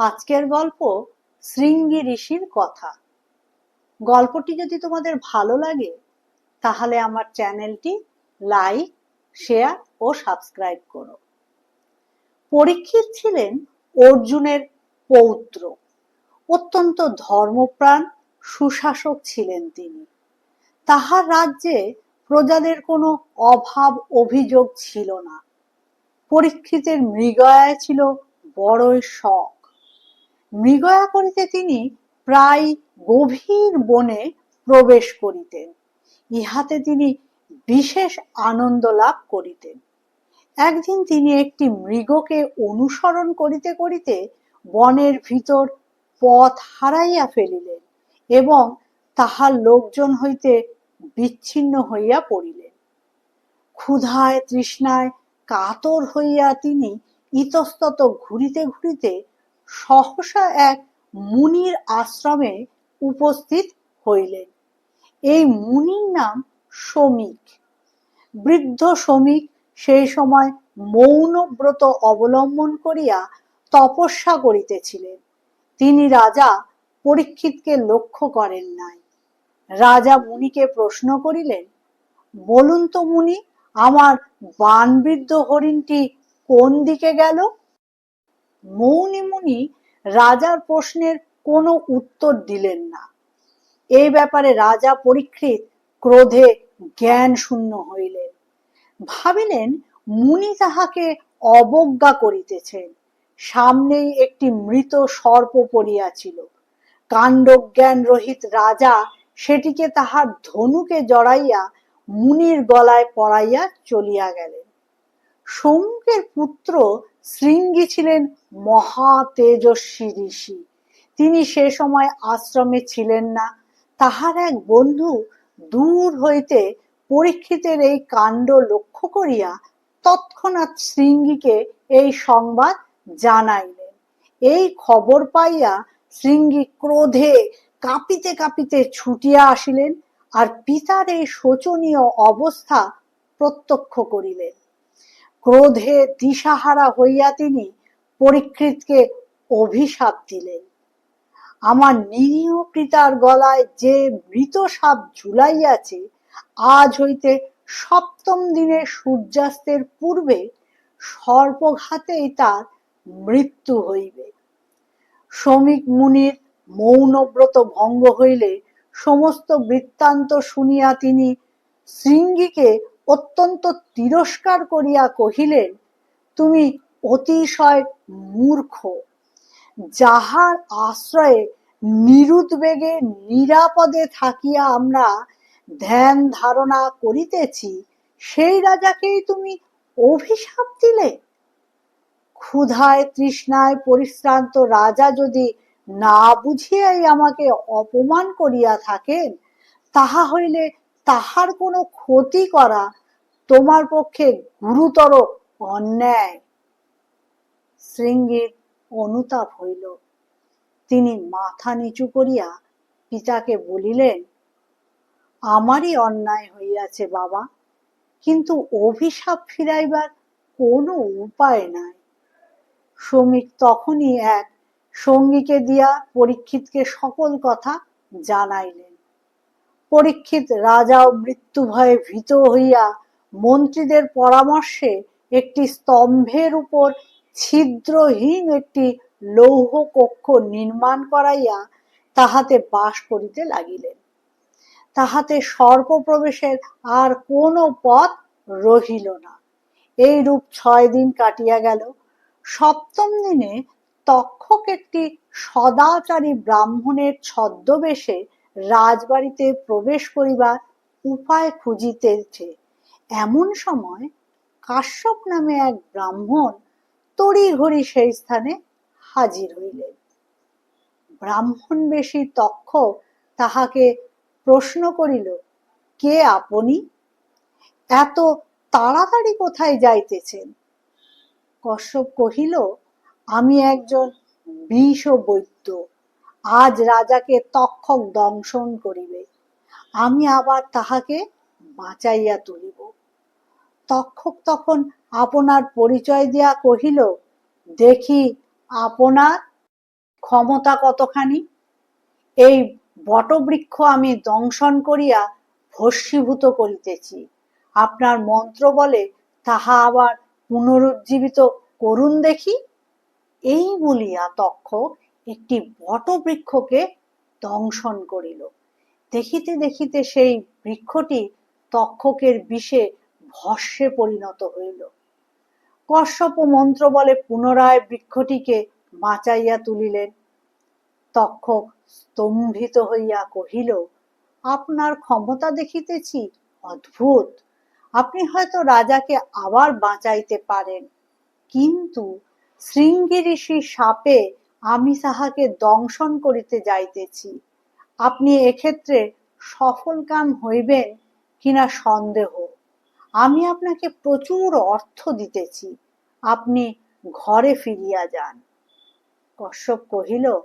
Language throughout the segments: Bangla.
আজকের গল্প শৃঙ্গী ঋষির কথা। গল্পটি যদি তোমাদের ভালো লাগে, তাহলে আমার চ্যানেলটি লাইক, শেয়ার ও সাবস্ক্রাইব করো। পরীক্ষিত ছিলেন অর্জুনের পৌত্র। অত্যন্ত ধর্মপ্রাণ, সুশাসক ছিলেন তিনি। তাহার রাজ্যে প্রজাদের কোনো অভাব, অভিযোগ ছিল না। পরীক্ষিতের মৃগয়ায় ছিল বড়ই শখ। মৃগয়া করিতে তিনি প্রায় গভীর বনে প্রবেশ করিতেন। ইহাতে তিনি বিশেষ আনন্দ লাভ করিতেন। একদিন তিনি একটি মৃগকে অনুসরণ করিতে করিতে বনের ভিতর পথ হারাইয়া ফেলিলেন এবং তাহার লোকজন হইতে বিচ্ছিন্ন হইয়া পড়িলেন। ক্ষুধায় তৃষ্ণায় কাতর হইয়া তিনি ইতস্তত ঘুরিতে ঘুরিতে সহসা এক মুনির আশ্রমে উপস্থিত হইলেন। এই মুনির নাম শ্রমিক বৃদ্ধ শ্রমিক সেই সময় মৌন ব্রত অবলম্বন করিয়া তপস্যা করিতেছিলেন। তিনি রাজা পরীক্ষিতকে লক্ষ্য করেন নাই। রাজা মুনিকে প্রশ্ন করিলেন, বলুন তো মুনি, আমার বানবৃদ্ধ হরিণটি কোন দিকে গেল? মৌনি মুনি রাজার প্রশ্নের কোনো উত্তর দিলেন না। এই ব্যাপারে রাজা পরীক্ষিত ক্রোধে জ্ঞান শূন্য হইলেন। ভাবিলেন মুনি তাহাকে অবজ্ঞা করিতেছেন। সামনেই একটি মৃত সর্প পড়িয়াছিল। কাণ্ডজ্ঞান রহিত রাজা সেটিকে তাহার ধনুকে জড়াইয়া মুনির গলায় পড়াইয়া চলিয়া গেলেন। সম্মুখের পুত্র শৃঙ্গী ছিলেন মহা তেজস্বী ঋষি। তিনি সে সময় আশ্রমে ছিলেন না। তাহার এক বন্ধু দূর হইতে পরীক্ষিতের এই কাণ্ড লক্ষ্য করিয়া তৎক্ষণাৎ শৃঙ্গীকে এই সংবাদ জানাইলেন। এই খবর পাইয়া শৃঙ্গী ক্রোধে কাঁপিতে কাঁপিতে ছুটিয়া আসিলেন আর পিতার এই শোচনীয় অবস্থা প্রত্যক্ষ করিলেন। ক্রোধে দিশাহারা হইয়া তিনি পরীক্ষিতকে অভিশাপ দিলেন। আমার নিরীহ পিতার গলায় যে মৃত সাপ ঝুলাইয়াছে, আজ হইতে সপ্তম দিনের সূর্যাস্তের পূর্বে সর্পঘাতেই তার মৃত্যু হইবে। শ্রমিক মুনির মৌনব্রত ভঙ্গ হইলে সমস্ত বৃত্তান্ত শুনিয়া তিনি শৃঙ্গীকে অত্যন্ত তিরস্কার করিয়া কহিলেন, তুমি অতিশয় মূর্খ। যাহার আশ্রয়ে নিরুদ্বেগে নিরাপদে থাকিয়া আমরা ধ্যান ধারণা করিতেছি, সেই রাজাকেই তুমি অভিশাপ দিলে? ক্ষুধায় তৃষ্ণায় পরিশ্রান্ত রাজা যদি না বুঝিয়াই আমাকে অপমান করিয়া থাকেন, তাহা হইলে তাহার কোনো ক্ষতি করা তোমার পক্ষে গুরুতর অন্যায়। শৃঙ্গীর অনুতাপ হইল। তিনি মাথা নিচু করিয়া পিতাকে বলিলেন, আমারই অন্যায় হইয়াছে বাবা, কিন্তু অভিশাপ ফিরাইবার কোনো উপায় নাই। শ্রমিক তখনই এক সঙ্গীকে দিয়া পরীক্ষিতকে সকল কথা জানাইলেন। পরীক্ষিত রাজাও মৃত্যু ভয়ে ভীত হইয়া মন্ত্রীদের পরামর্শে একটি স্তম্ভের উপর ছিদ্রহীন একটি লৌহ কক্ষ নির্মাণ করাইয়া তাহাতে বাস করিতে লাগিলেন। তাহাতে সর্প প্রবেশের আর কোনো পথ রহিল না। এই রূপ ছয় দিন কাটিয়া গেল। সপ্তম দিনে তক্ষক একটি সদাচারী ব্রাহ্মণের ছদ্মবেশে রাজবাড়িতে প্রবেশ করিবার উপায় খুঁজিতেছে। এমন সময় কাশ্যপ নামে এক ব্রাহ্মণ তড়িঘড়ি সেই স্থানে হাজির হইলেন। ব্রাহ্মণ বেশি তক্ষ তাহাকে প্রশ্ন করিল, কে আপনি? এত তাড়াতাড়ি কোথায় যাইতেছেন? কশ্যপ কহিল, আমি একজন বিষ ও বৈদ্য। আজ রাজাকে তক্ষক দংশন করিবে। আমি আবার তাহাকে বাঁচাইয়া তুলিব। তক্ষক তখন আপনার পরিচয় দিয়া কহিল, দেখি আপনার ক্ষমতা কতখানি? এই বটবৃক্ষ আমি দংশন করিয়া ভস্মীভূত করিতেছি। আপনার মন্ত্র বলে তাহা আবার পুনরুজ্জীবিত করুন দেখি। এই বলিয়া তক্ষক একটি বটবৃক্ষকে দংশন করিল। দেখিতে দেখিতে সেই বৃক্ষটি তক্ষকের বিষে ভস্যে পরিণত হইল। কশ্যপ মন্ত্র বলে পুনরায় বৃক্ষটিকে বাঁচাইয়া তুলিলেন। তক্ষক স্তম্ভিত হইয়া কহিল, আপনার ক্ষমতা দেখিতেছি? অদ্ভুত! আপনি হয়তো রাজাকে আবার বাঁচাইতে পারেন। কিন্তু শৃঙ্গি ঋষির সাপে আমি তাহাকে দংশন করিতে যাইতেছি। আপনি এক্ষেত্রে সফলকাম হইবেন কিনা সন্দেহ। আমি আপনাকে প্রচুর অর্থ দিতেছি। আপনি ঘরে ফিরিয়া যান। কশ্যপ কহিল,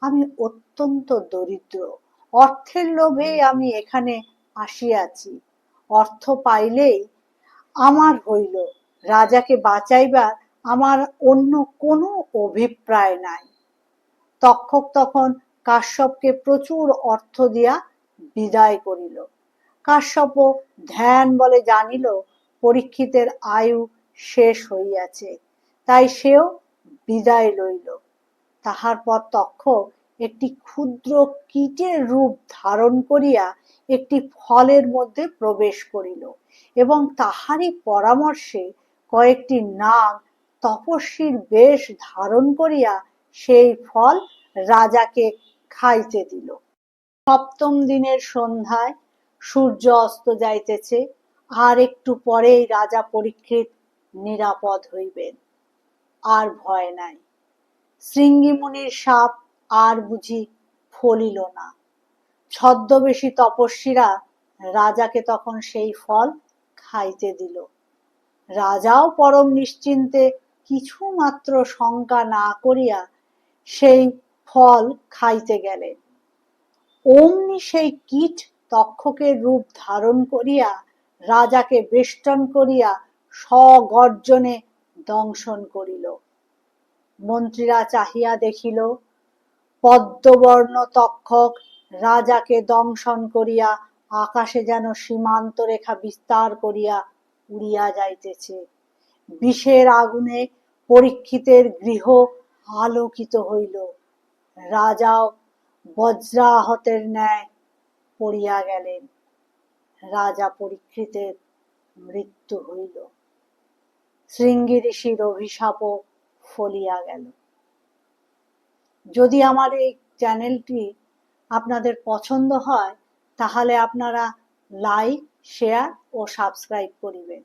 আমি অত্যন্ত দরিদ্র। অর্থের লোভে আমি এখানে আসিয়াছি। অর্থ পাইলেই আমার হইল। রাজাকে বাঁচাইবার আমার অন্য কোনো অভিপ্রায় নাই। তক্ষক তখন কাশ্যপকে প্রচুর অর্থ দিয়া বিদায় করিল। কাশ্যপ ধ্যান বলে জানিল, পরীক্ষিতের আয়ু শেষ হইয়াছে। তাই সেও বিদায় লইল। তাহার পর তক্ষ একটি ক্ষুদ্র কীটের রূপ ধারণ করিয়া একটি ফলের মধ্যে প্রবেশ করিল এবং তাহারই পরামর্শে কয়েকটি নাগ তপস্বীর বেশ ধারণ করিয়া সেই ফল রাজাকে খাইতে দিল। সপ্তম দিনের সন্ধ্যায় সূর্য অস্ত যাইতেছে, আর একটু পরেই রাজা পরীক্ষিত নিরাপদ হইবেন। আর ভয় নাই। শৃঙ্গিমুনির সাপ আর বুঝি ফলিল না। ছদ্মবেশী তপস্বীরা রাজাকে তখন সেই ফল খাইতে দিল। রাজাও পরম নিশ্চিন্তে কিছু মাত্র শঙ্কা না করিয়া সেই ফল খাইতে গেলেন। অমনি সেই কীট তক্ষকের রূপ ধারণ করিয়া, রাজাকে বেষ্টন করিয়া স্বগর্জনে দংশন করিল। মন্ত্রীরা চাহিয়া দেখিল, পদ্মবর্ণ তক্ষক রাজাকে দংশন করিয়া আকাশে যেন সীমান্ত রেখা বিস্তার করিয়া উড়িয়া যাইতেছে। বিষের আগুনে পরীক্ষিতের গৃহ আলোকিত হইল। রাজাও বজ্রাহতের ন্যায় পড়িয়া গেলেন। রাজা পরীক্ষিতের মৃত্যু হইল। শৃঙ্গি ঋষির অভিশাপও ফলিয়া গেল। যদি আমার এই চ্যানেলটি আপনাদের পছন্দ হয়, তাহলে আপনারা লাইক, শেয়ার ও সাবস্ক্রাইব করিবেন।